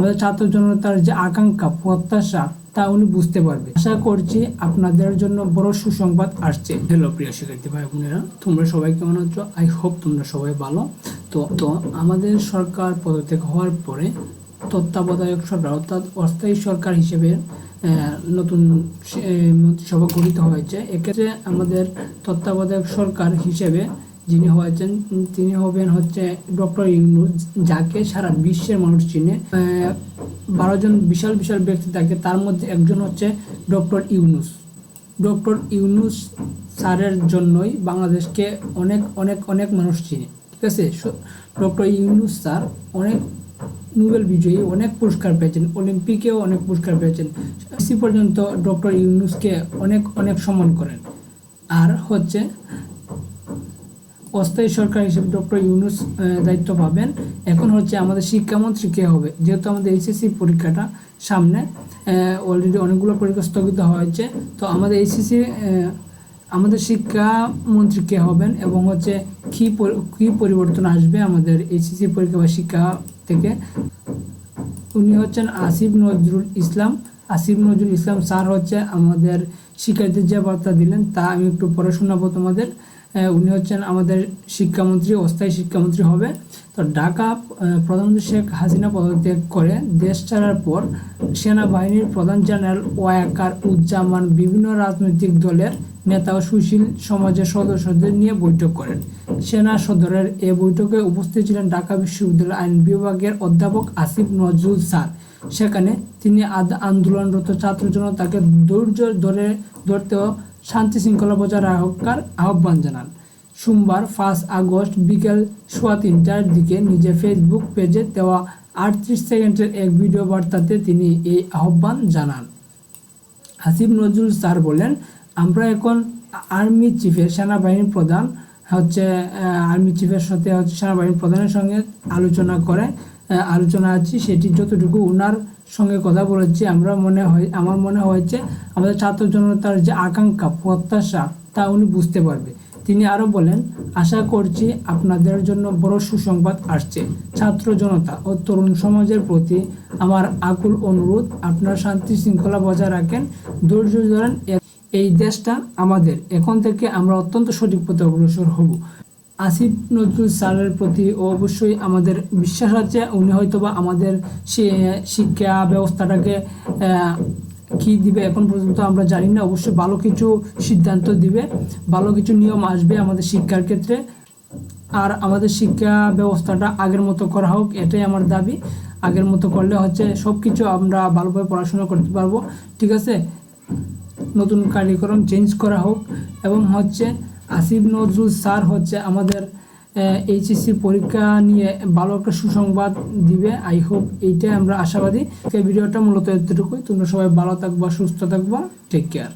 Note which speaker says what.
Speaker 1: আমাদের ছাত্র জনতার যে আকাঙ্ক্ষা, প্রত্যাশা, তা উনি বুঝতে পারবে। আশা করছি আপনাদের জন্য বড় সুসংবাদ আসছে। হ্যালো প্রিয় শিক্ষার্থী ভাই, বোনেরা, তোমরা সবাই কেমন আছো? আই হোপ তোমরা সবাই ভালো। তো তো আমাদের সরকার পদত্যাগ হওয়ার পরে তত্ত্বাবধায়ক সরকার, অর্থাৎ অস্থায়ী সরকার হিসেবে নতুন মন্ত্রিসভা গঠিত হয়েছে। এক্ষেত্রে আমাদের তত্ত্বাবধায়ক সরকার হিসেবে যিনি হয়েছেন, তিনি হবেন হচ্ছে ডক্টর ইউনুস, যাকে সারা বিশ্বের মানুষ চিনে। বারো জন বিশাল বিশাল ব্যক্তি থাকে তার মধ্যে একজন হচ্ছে ডক্টর ইউনুস। ডক্টর ইউনুস স্যারের জন্যই বাংলাদেশকে অনেক অনেক অনেক মানুষ চিনে, ঠিক আছে? ডক্টর ইউনুস স্যার অনেক নোবেল বিজয়ী, অনেক পুরস্কার পেয়েছেন, অলিম্পিকেও অনেক পুরস্কার পেয়েছেন। সি পর্যন্ত ডক্টর ইউনুসকে অনেক অনেক সম্মান করেন। আর হচ্ছে অস্থায়ী সরকার হিসেবে ডক্টর ইউনুস দায়িত্ব পাবেন। এখন হচ্ছে আমাদের শিক্ষামন্ত্রী কে হবে? যেহেতু আমাদের এইচএসসি পরীক্ষাটা সামনে অলরেডি অনেকগুলো পরীক্ষা স্থগিত হয়েছে। তো আমাদের এইচএসসি আমাদের শিক্ষামন্ত্রী কে হবেন এবং হচ্ছে কী কী পরিবর্তন আসবে আমাদের এইচএসসি পরীক্ষা বা শিক্ষা থেকে? উনি হচ্ছেন আসিফ নজরুল ইসলাম। আসিফ নজরুল ইসলাম স্যার হচ্ছে আমাদের শিক্ষার্থীদের যে বার্তা দিলেন, তা আমি একটু পড়ে শোনাবো তোমাদের। উনি হচ্ছেন আমাদের শিক্ষামন্ত্রী, অস্থায়ী শিক্ষামন্ত্রী হবে। তো ঢাকা প্রধানমন্ত্রী শেখ হাসিনা পদত্যাগ করে, দেশ ছাড়ার পর সেনাবাহিনীর প্রধান জেনারেল ওয়াকার উজ্জামান বিভিন্ন রাজনৈতিক দলের নেতা ও সুশীল সমাজের সদস্যদের নিয়ে বৈঠক করেন। সেনা সদরের এ বৈঠকে উপস্থিত ছিলেন ঢাকা বিশ্ববিদ্যালয় আইন বিভাগের অধ্যাপক আসিফ নজরুল স্যার। সেখানে তিনি আন্দোলনরত ছাত্র জনতাকে ধৈর্য ধরে ধরতে শান্তি শৃঙ্খলা বজায় রাখার আহ্বান জানান। সোমবার ফার্স্ট আগস্ট বিকেল সোয়া তিনটার দিকে নিজের ফেসবুক পেজে দেওয়া আটত্রিশ সেকেন্ডের এক ভিডিও বার্তাতে তিনি এই আহ্বান জানান। হাসিব নজরুল স্যার বলেন, আমরা এখন আর্মি চিফের সেনাবাহিনীর প্রধান, হচ্ছে আর্মি চিফের সাথে হচ্ছে সেনাবাহিনীর প্রধানের সঙ্গে আলোচনা করে আলোচনা আছি, সেটি যতটুকু ওনার সঙ্গে কথা বলেছি, আমরা মনে হয়, আমার মনে হয়েছে, আমাদের ছাত্র জনতার যে আকাঙ্ক্ষা, প্রত্যাশা, তা উনি বুঝতে পারবে। তিনি আরও বলেন, আশা করছি আপনাদের জন্য বড় সুসংবাদ আসছে। ছাত্র জনতা ও তরুণ সমাজের প্রতি আমার আকুল অনুরোধ, আপনার শান্তি শৃঙ্খলা বজায় রাখেন, ধৈর্য ধরেন এই দেশটা আমাদের। এখন থেকে আমরা অত্যন্ত সঠিক পথে অগ্রসর হব। আসিফ নজরুল স্যারের প্রতি অবশ্যই আমাদের বিশ্বাস আছে। উনি হয়তোবা আমাদের সে শিক্ষা ব্যবস্থাটাকে কি দিবে এখন পর্যন্ত আমরা জানি না। অবশ্যই ভালো কিছু সিদ্ধান্ত দিবে। ভালো কিছু নিয়ম আসবে আমাদের শিক্ষার ক্ষেত্রে। আর আমাদের শিক্ষা ব্যবস্থাটা আগের মতো করা হোক, এটাই আমার দাবি। আগের মতো করলে হচ্ছে সব কিছু আমরা ভালোভাবে পড়াশোনা করতে পারব। ঠিক আছে? নতুন কার্যক্রম চেঞ্জ করা হোক এবং হচ্ছে আসিফ নজরুল স্যার হচ্ছে আমাদের এইচএসসি পরীক্ষা নিয়ে ভালো একটা সুসংবাদ দিবে। আই হোপ এইটাই আমরা আশাবাদী। এই ভিডিওটা মূলত এতটুকুই। তোমরা সবাই ভালো থাকবা, সুস্থ থাকবা। Take care